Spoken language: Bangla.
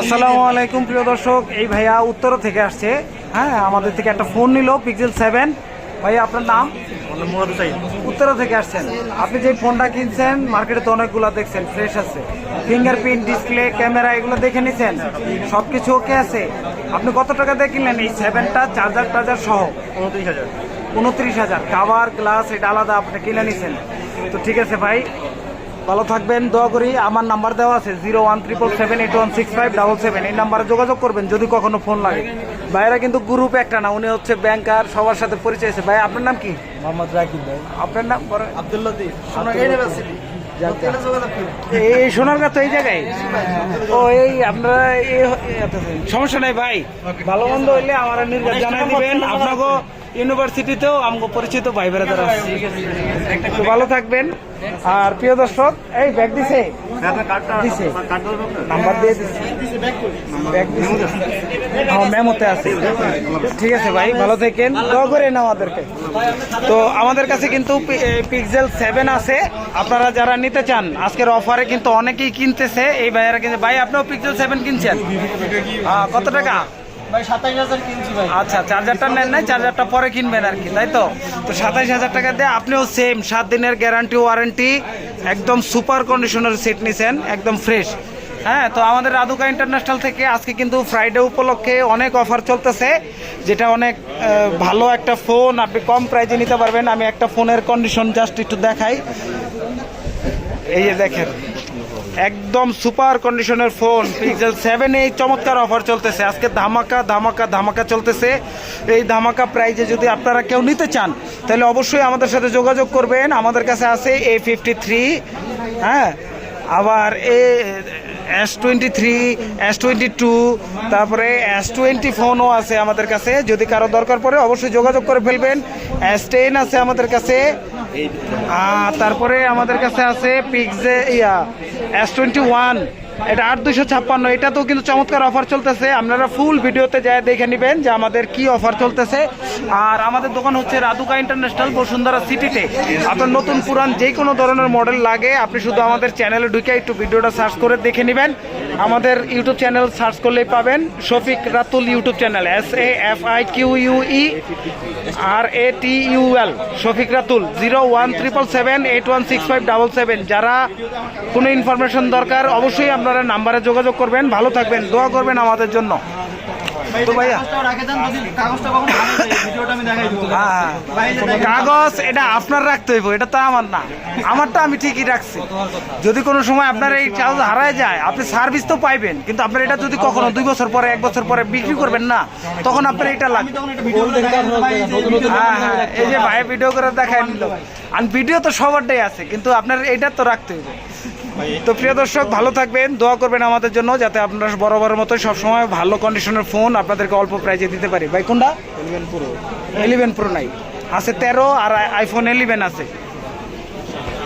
আসসালামু আলাইকুম প্রিয় দর্শক। এই ভাইয়া উত্তর থেকে আসছে। হ্যাঁ আমাদের থেকে একটা ফোন নিল পিক্সেল সেভেন ভাইয়া আপনার নাম? উত্তর থেকে আসছেন। আপনি যে ফোনটা কিনছেন মার্কেটে তো অনেকগুলো দেখছেন ফ্রেশ আছে। ফিঙ্গারপ্রিন্ট ডিসপ্লে ক্যামেরা এগুলো দেখে নিছেন? সব কিছু ওকে আছে? আপনি কত টাকা দিয়ে কিনলেন? এই সেভেনটা চার্জার টার্জার সহ? উনত্রিশ হাজার। উনত্রিশ হাজার। কাভার গ্লাস এটা আলাদা আপনি কিনে নিছেন। তো ঠিক আছে ভাই ভালো থাকবেন দোয়া করি। আমার নাম্বার দেওয়া আছে zero one triple seven eight one six five double seven. এই নাম্বারে যোগাযোগ করবেন যদি কখনো ফোন লাগে। ভাইরা কিন্তু গ্রুপ একটা না উনি হচ্ছে ব্যাংকার সবার সাথে পরিচয় আছে। ভাই আপনার নাম কি? মোহাম্মদ রাকিব ভাই। আপনার নাম বলেন। আব্দুল এই সোনারগাঁ তো এই জায়গায় ও এই আপনারা এই এই এত দিন। সমস্যা নাই ভাই। ভালো মন্দ হইলে আমার জানাই দিবেন। আপনাকে ইউনিভার্সিটিতেও আমাকে পরিচিত ভাই বেড়াদার আছে। তো ভালো থাকবেন। আর প্রিয় দর্শক এই ব্যাগ দিছে? দিছে। নাম্বার দিয়ে দিছে। ব্যাগ দিছে হ্যাঁ মেমোতে আছে। ঠিক আছে ভাই ভালো থাকেন। দোয়া করেন আমাদেরকে। তো আমাদের কাছে কিন্তু পিক্সেল সেভেন আছে। আপনারা যারা নিতে চান আজকের অফারে কিন্তু অনেকেই কিনতেছে। এই ভাইয়ারা কিনছে। ভাই আপনিও পিক্সেল সেভেন কিনছেন? কত টাকা? আচ্ছা চার্জারটা নেন নাই, চার্জারটা পরে কিনবেন আর কি, তাই তো? তো সাতাইশ হাজার টাকা দিয়ে আপনিও সেম সাত দিনের গ্যারান্টি ওয়ারেন্টি একদম সুপার কন্ডিশনের একদম ফ্রেশ হ্যাঁ তো আমাদের ইন্টারন্যাশনাল থেকে আজকে কিন্তু ফ্রাইডে উপলক্ষে অনেক অফার চলতেছে, যেটা অনেক ভালো একটা ফোন আপনি কম প্রাইজে নিতে পারবেন। আমি একটা ফোনের কন্ডিশন জাস্ট একটু দেখাই। এই যে দেখেন। একদম সুপার কন্ডিশনের ফোন পিক্সেল সেভেন এই চমৎকার অফার চলতেছে। আজকে ধামাকা ধামাকা ধামাকা চলতেছে। এই ধামাকা প্রাইজে যদি আপনারা কেউ নিতে চান, তাহলে অবশ্যই আমাদের সাথে যোগাযোগ করবেন। আমাদের কাছে আছে এ ফিফটি থ্রি হ্যাঁ? আবার এ S twenty three S twenty two তারপরে এস টোয়েন্টি ফোনও আছে আমাদের কাছে। যদি কারও দরকার পড়ে অবশ্যই যোগাযোগ করে ফেলবেন। এস টেন আছে আমাদের কাছে। তারপরে আমাদের কাছে আছে পিকজে ইয়া এস টোয়েন্টি ওয়ান এটা আট দুশো ছাপ্পান্ন। এটাতেও কিন্তু চমৎকার অফার চলতেছে। আপনারা ফুল ভিডিওতে যায় দেখে নেবেন যে আমাদের কি অফার চলতেছে। আর আমাদের দোকান হচ্ছে রাধুকা ইন্টারন্যাশনাল বসুন্ধরা সিটিতে আপনার নতুন পুরান যে কোনো ধরনের মডেল লাগে, আপনি শুধু আমাদের চ্যানেলে ঢুকে একটু ভিডিওটা সার্চ করে দেখে নেবেন। আমাদের ইউটিউব চ্যানেল সার্চ করলেই পাবেন। Shafiq Ratul YouTube channel S A F I Q U E R A T U L Shafiq Ratul zero one triple seven eight one six five double seven যারা কোনো ইনফরমেশন দরকার, অবশ্যই আপনারা নাম্বারে যোগাযোগ করবেন ভালো থাকবেন দোয়া করবেন আমাদের জন্য। তো ভাইয়া এটা। কাগজ এটা আপনার রাখতে হইব এটা তো আমার না। আমারটা আমি ঠিকই রাখছি। যদি কোনো সময় আপনার এই কাগজ হারায় যায় আপনি সার্ভিস তো পাইবেন কিন্তু আপনার এটা যদি কখনো দুই বছর পরে এক বছর পরে বিক্রি করবেন না তখন আপনার এটা লাগবে। হ্যাঁ হ্যাঁ এই যে ভাই ভিডিও করে দেখায় নিল। আর ভিডিও তো সবারটাই আছে কিন্তু আপনার এইটা তো রাখতে হবে তো প্রিয় দর্শক ভালো থাকবেন দোয়া করবেন আমাদের জন্য যাতে আপনারা বরাবরের মতো সবসময় ভালো কন্ডিশনের ফোন আপনাদেরকে অল্প প্রাইজে দিতে পারি। ভাই কোনটা? ইলেভেন প্রো ইলেভেন প্রো নাই। আছে তেরো আর আইফোন ইলেভেন আছে।